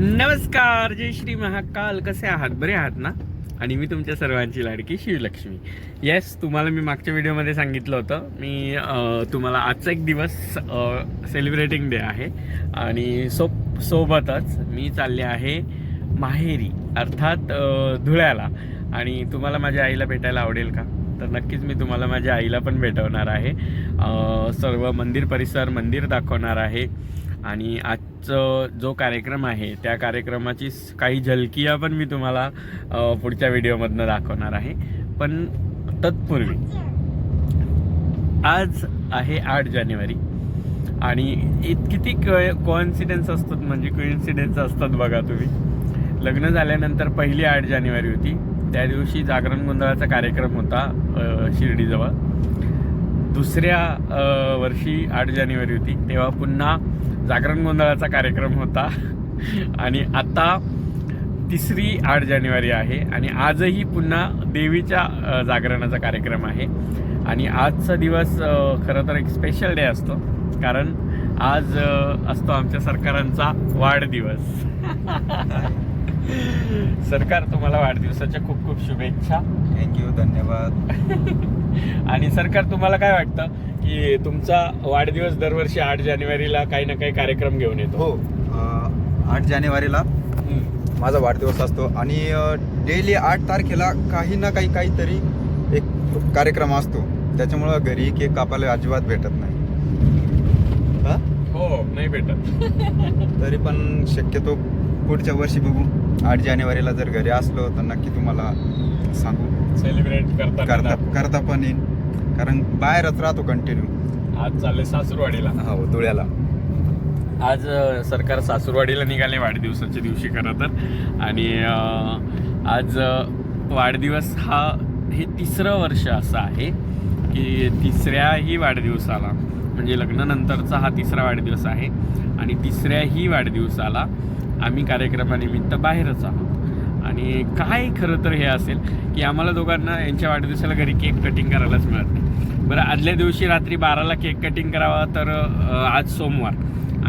नमस्कार जय श्री महाकाल. कसे आहात? बरे आहात ना? आणि मी तुमच्या सर्वांची लाडकी शिवलक्ष्मी येस तुम्हाला मी मागच्या व्हिडिओमध्ये सांगितलं होतं. मी तुम्हाला आजचा एक दिवस सेलिब्रेटिंग डे आहे. आणि सो सोबतच मी चालले आहे माहेरी अर्थात धुळ्याला. आणि तुम्हाला माझ्या आईला भेटायला आवडेल का? तर नक्कीच मी तुम्हाला माझ्या आईला पण भेटवणार आहे. सर्व मंदिर परिसर मंदिर दाखवणार आहे. आणि आज जो कार्यक्रम आहे त्या कार्यक्रमाची काही झलकिया पण मी तुम्हाला पुढच्या व्हिडिओमधनं दाखवणार आहे. पण तत्पूर्वी आज आहे आठ जानेवारी. आणि इत किती कॉन्सिडन्स असतात म्हणजे कोइन्सिडन्स असतात बघा तुम्ही. लग्न झाल्यानंतर पहिली आठ जानेवारी होती. त्या दिवशी जागरण गोंधळाचा कार्यक्रम होता शिर्डीजवळ. दुसऱ्या वर्षी आठ जानेवारी होती. तेव्हा पुन्हा जागरण गोंधळाचा कार्यक्रम होता. आणि आता तिसरी आठ जानेवारी आहे. आणि आजही पुन्हा देवीच्या जागरणाचा कार्यक्रम आहे. आणि आजचा दिवस खरं तर एक स्पेशल डे असतो. कारण आज असतो आमच्या सरकारांचा वाढदिवस. सरकार तुम्हाला वाढदिवसाच्या खूप खूप शुभेच्छा. थँक्यू धन्यवाद. आणि सरकार तुम्हाला काय वाटतं की तुमचा वाढदिवस दरवर्षी आठ जानेवारीला काही ना काही कार्यक्रम घेऊन येतो? हो आठ जानेवारीला. माझा वाढदिवस असतो. आणि डेली आठ तारखेला काही ना काही काहीतरी एक कार्यक्रम असतो. त्याच्यामुळं घरी केक कापायला अजिबात भेटत नाही. हा? हो नाही भेटत. तरी पण शक्यतो पुढच्या वर्षी बघू. आठ जानेवारीला जर घरी असलो तर नक्की तुम्हाला सांगू. सेलिब्रेट करता करता करता पण येईन. कारण बाहेरच राहतो कंटिन्यू आज चालले सासूरवाडीला. हो धुळ्याला. आज अ, सरकार सासूरवाडीला निघाले वाढदिवसाच्या दिवशी खरं तर. आणि अ, आज अ, वाढदिवस हा हे तिसरं वर्ष असं आहे की तिसऱ्याही वाढदिवसाला म्हणजे लग्नानंतरचा हा तिसरा वाढदिवस आहे. आणि तिसऱ्याही वाढदिवसाला आम्ही कार्यक्रमानिमित्त बाहेरच आहोत. आणि काय खरं तर हे असेल की आम्हाला दोघांना यांच्या वाढदिवसाला घरी केक कटिंग करायलाच मिळत नाही. बरं आदल्या दिवशी रात्री बाराला केक कटिंग करावा तर आज सोमवार.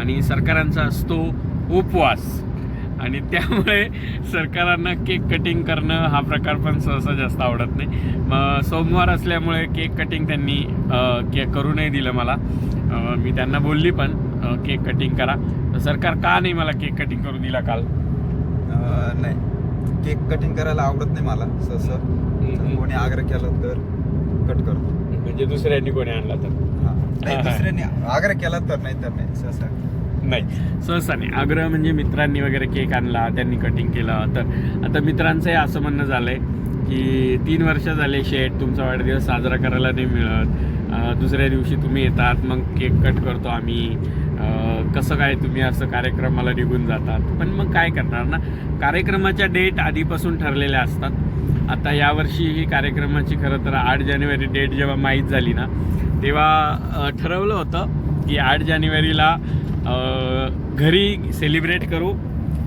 आणि सरकारांचा असतो उपवास. आणि त्यामुळे सरकारांना केक कटिंग करणं हा प्रकार पण सहसा जास्त आवडत नाही. मग सोमवार असल्यामुळे केक कटिंग त्यांनी के करू नाही दिलं मला. मी त्यांना बोलली पण केक कटिंग करा. सरकार का नाही मला केक कटिंग करू दिला काल? नाही. केक कटिंग करायला आवडत नाही मला सहसा. कोणी आग्रह केला तर कट करतो. म्हणजे दुसऱ्यांनी कोणी आणला तर? हा. नाही दुसऱ्याने आग्रह केला तर नाही तर नाही सहसा. नाही. सहसा नाही. आग्रह म्हणजे मित्रांनी वगैरे केक आणला त्यांनी कटिंग केलं. तर आता मित्रांचंही असं म्हणणं झालंय की तीन वर्ष झाले शेट तुमचा वाढदिवस साजरा करायला नाही मिळत. दुसऱ्या दिवशी तुम्ही येतात मग केक कट करतो आम्ही. कसं काय तुम्ही असं कार्यक्रमाला निघून जातात? पण मग काय करणार ना? कार्यक्रमाच्या डेट आधीपासून ठरलेल्या असतात. आता यावर्षी ही कार्यक्रमाची खरं तर आठ जानेवारी डेट जेव्हा माहीत झाली ना तेव्हा ठरवलं होतं की आठ जानेवारीला घरी सेलिब्रेट करू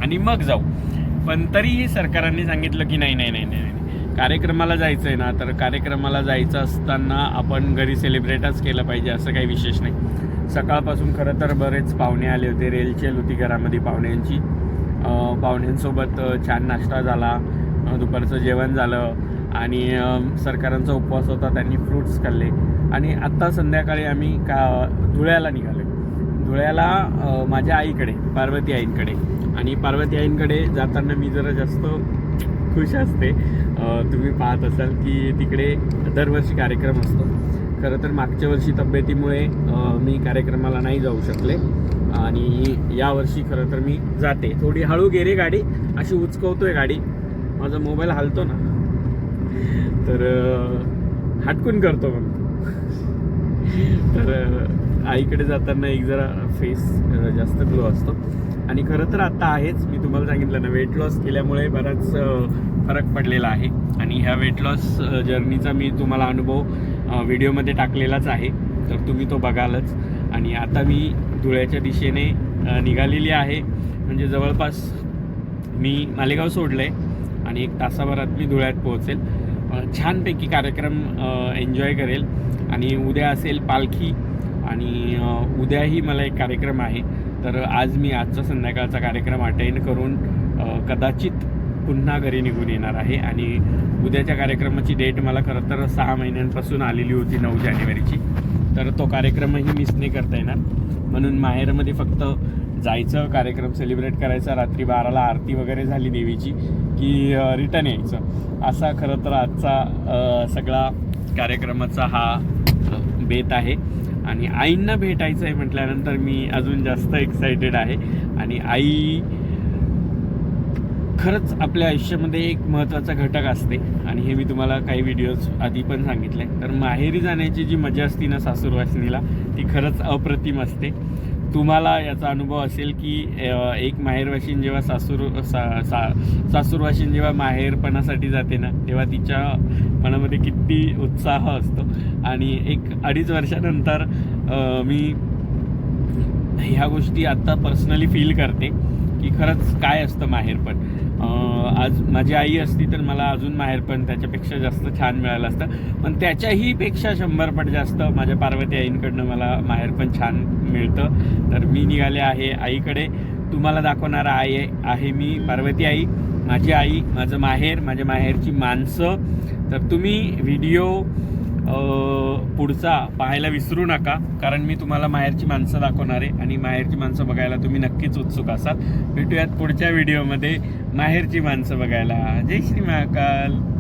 आणि मग जाऊ. पण तरीही सरकारांनी सांगितलं की नाही नाही नाही नाही नाही. कार्यक्रमाला जायचं आहे ना तर कार्यक्रमाला जायचं असताना आपण घरी सेलिब्रेटच केलं पाहिजे असं काही विशेष नाही. सकाळपासून खरं तर बरेच पाहुणे आले होते. रेलचेल होती घरामध्ये पाहुण्यांची. पाहुण्यांसोबत छान नाश्ता झाला. दुपारचं जेवण झालं. आणि सरकारांचा उपवास होता. त्यांनी फ्रूट्स खाल्ले. आणि आत्ता संध्याकाळी आम्ही का धुळ्याला निघालो. धुळ्याला माझ्या आईकडे पार्वती आईंकडे. आणि पार्वती आईंकडे जाताना मी जरा जास्त खुश असते. तुम्ही पाहत असाल की तिकडे दरवर्षी कार्यक्रम असतो. खरं तर मागच्या वर्षी तब्येतीमुळे मी कार्यक्रमाला नाही जाऊ शकले. आणि यावर्षी खरं तर मी जाते. थोडी हळू गेरे गाडी अशी उचकवतोय गाडी. माझा मोबाईल हालतो ना. तर हटकून करतो मग. तर आईकडे जाताना एक जरा फेस जास्त ग्लो असतो. आणि खरं तर आता आहेच. मी तुम्हाला सांगितलं ना वेट लॉस केल्यामुळे बराच फरक पडलेला आहे. आणि ह्या वेट लॉस जर्नीचा मी तुम्हाला अनुभव व्हिडिओमध्ये टाकलेलाच आहे. तर तुम्ही तो बघालच. आणि आता मी धुळ्याच्या दिशेने निघालेली आहे. म्हणजे जवळपास मी मालेगाव सोडलं आहे आणि एक तासाभरात मी धुळ्यात पोहोचेल. छानपैकी कार्यक्रम एन्जॉय करेल. आणि उद्या असेल पालखी. आणि उद्याही मला एक कार्यक्रम आहे. तर आज मी आजचा संध्याकाळचा कार्यक्रम अटेंड करून कदाचित पुन्हा घरी निघून येणार आहे आणि उद्याच्या कार्यक्रमाची डेट मला खरं तर सहा महिन्यांपासून आलेली होती नऊ जानेवारीची. तर तो कार्यक्रमही मिस नाही करता येणार. म्हणून माहेरमध्ये फक्त जायचं कार्यक्रम सेलिब्रेट करायचा रात्री बाराला आरती वगैरे झाली देवीची की रिटर्न यायचं. असा खरं तर आजचा सगळा कार्यक्रमाचा हा बेत आहे. आणि आईंना भेटायचं आहे म्हटल्यानंतर मी अजून जास्त एक्सायटेड आहे. आणि आई खरंच आपल्या आयुष्यामध्ये एक महत्त्वाचा घटक असते. आणि हे मी तुम्हाला काही व्हिडिओज आधी पण सांगितले. तर माहेरी जाण्याची जी मजा असते ना सासूरवासिनीला ती खरंच अप्रतिम असते. तुम्हाला याचा अनुभव असेल की एक माहेरवाशीन जेव्हा सासूर सा सा सासूरवाशीन जेव्हा माहेरपणासाठी जाते ना तेव्हा तिच्या मनामध्ये किती उत्साह असतो. आणि एक अडीच वर्षानंतर मी ह्या गोष्टी आत्ता पर्सनली फील करते की खरंच काय असतं माहेरपण. आज माझी आई असती तर मला अजून माहेर पण त्याच्यापेक्षा जास्त छान मिळालं असतं. पण त्याच्याही पेक्षा शंभर पट जास्त माझ्या पार्वती आईंकडनं मला माहेर पण छान मिळतं. तर मी निघाले आहे आईकडे. तुम्हाला दाखवणारा आई आहे- मी पार्वती आई माझी आई माझं माहेर माझ्या माहेरची माणसं. तर तुम्ही व्हिडिओ पुढचा पाहायला विसरू नका कारण मी तुम्हाला माहेरची माणसं दाखवणार आहे आणि माहेरची माणसं बघायला तुम्ही नक्कीच उत्सुक असाल. भेटूयात पुढच्या व्हिडिओमध्ये माहेरची माणसं बघायला. जय श्री महाकाल.